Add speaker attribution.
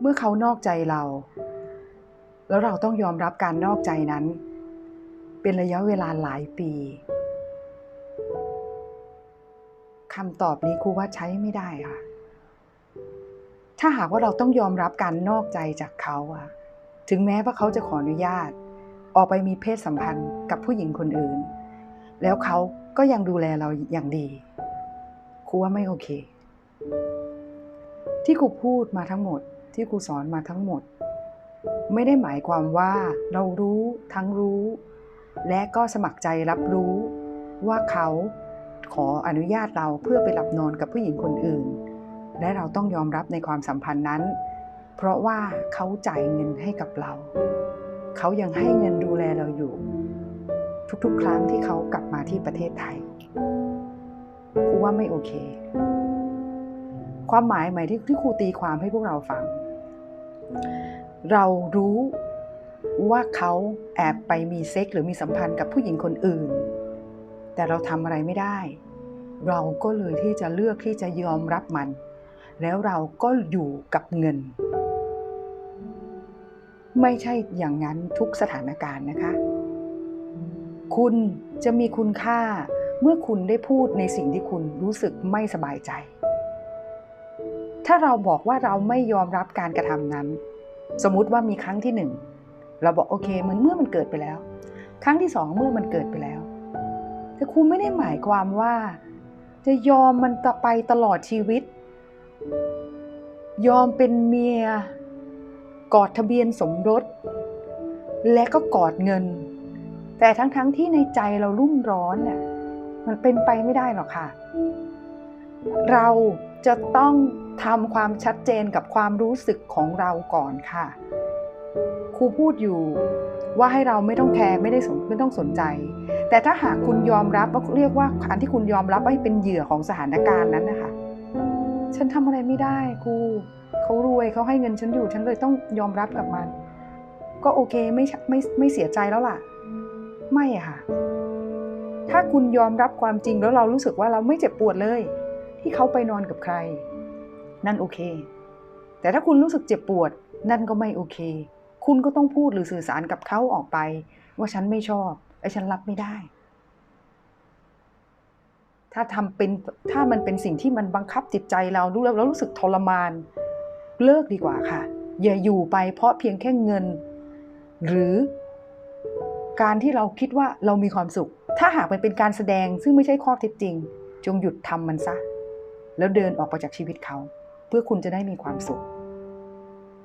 Speaker 1: เมื่อเขานอกใจเรา แล้วเราต้องยอมรับการนอกใจนั้น เป็นระยะเวลาหลายปีคำตอบนี้ครูว่าใช้ไม่ได้ค่ะ ถ้าหากว่าเราต้องยอมรับการนอกใจจากเขาอะถึงแม้ว่าเขาจะขออนุญาต ออกไปมีเพศสัมพันธ์กับผู้หญิงคนอื่น แล้วเขาก็ยังดูแลเราอย่างดีครูว่าไม่โอเค ที่ครูพูดมาทั้งหมด ที่ครูสอนมาทั้งหมด ไม่ได้หมายความว่าเรารู้ทั้งรู้ และก็สมัครใจรับรู้ว่าเขาขออนุญาตเราเพื่อไปหลับนอนกับผู้หญิงคนอื่น และเราต้องยอมรับในความสัมพันธ์นั้น เพราะว่าเขาจ่ายเงินให้กับเรา เขายังให้เงินดูแลเราอยู่ ทุกๆ ครั้งที่เขากลับมาที่ประเทศไทยครูว่าไม่โอเค ความหมายใหม่ที่ที่ครูตีความให้พวกเราฟัง เรารู้ว่าเขาแอบไปมีเซ็กหรือมีสัมพันธ์กับผู้หญิงคนอื่น แต่เราทำอะไรไม่ได้ เราก็เลยที่จะเลือกที่จะยอมรับมัน แล้วเราก็อยู่กับเงิน ไม่ใช่อย่างนั้นทุกสถานการณ์นะคะ คุณจะมีคุณค่าเมื่อคุณได้พูดในสิ่งที่คุณรู้สึกไม่สบายใจ ถ้าเราบอกว่าเราไม่ยอมรับการกระทำนั้น สมมุติว่ามีครั้งที่หนึ่งเราบอกโอเคเหมือนเมื่อมันเกิดไปแล้ว ครั้งที่สองเมื่อมันเกิดไปแล้ว แต่คุณไม่ได้หมายความว่า จะยอมมันต่อไปตลอดชีวิต ยอมเป็นเมีย กอดทะเบียนสมรส และก็กอดเงิน แต่ทั้งๆทที่ในใจเรารุ่มร้อนน่ะมันเป็นไปไม่ได้หรอกค่ะ เรา จะต้องทำความชัดเจนกับความรู้สึกของเราก่อนค่ะ ครูพูดอยู่ว่าให้เราไม่ต้องแคร์ไม่ได้สนไม่ต้องสนใจ แต่ถ้าหากคุณยอมรับว่าเรียกว่าอันที่คุณยอมรับว่าเป็นเหยื่อของสถานการณ์นั้นนะคะฉันทำอะไรไม่ได้ครูเขารวยเขาให้เงินฉันอยู่ฉันเลยต้องยอมรับกับมัน ก็โอเคไม่ไม่ไม่เสียใจแล้วล่ะ ไม่อะค่ะ ถ้าคุณยอมรับความจริงแล้วเรารู้สึกว่าเราไม่เจ็บปวดเลย ที่เขาไปนอนกับใคร นั่นโอเค แต่ถ้าคุณรู้สึกเจ็บปวด นั่นก็ไม่โอเค คุณก็ต้องพูดหรือสื่อสารกับเขาออกไป ว่าฉันไม่ชอบไอ้ฉันรับไม่ได้ ถ้าทำเป็นถ้ามันเป็นสิ่งที่มันบังคับจิตใจเรารู้แล้วเรารู้สึกทรมาน เลิกดีกว่าค่ะ อย่าอยู่ไปเพราะเพียงแค่เงิน หรือการที่เราคิดว่าเรามีความสุข ถ้าหากมันเป็นการแสดงซึ่งไม่ใช่ข้อเท็จจริง จงหยุดทำมันซะ แล้วเดินออกไปจากชีวิตเขา เพื่อคุณจะได้มีความสุข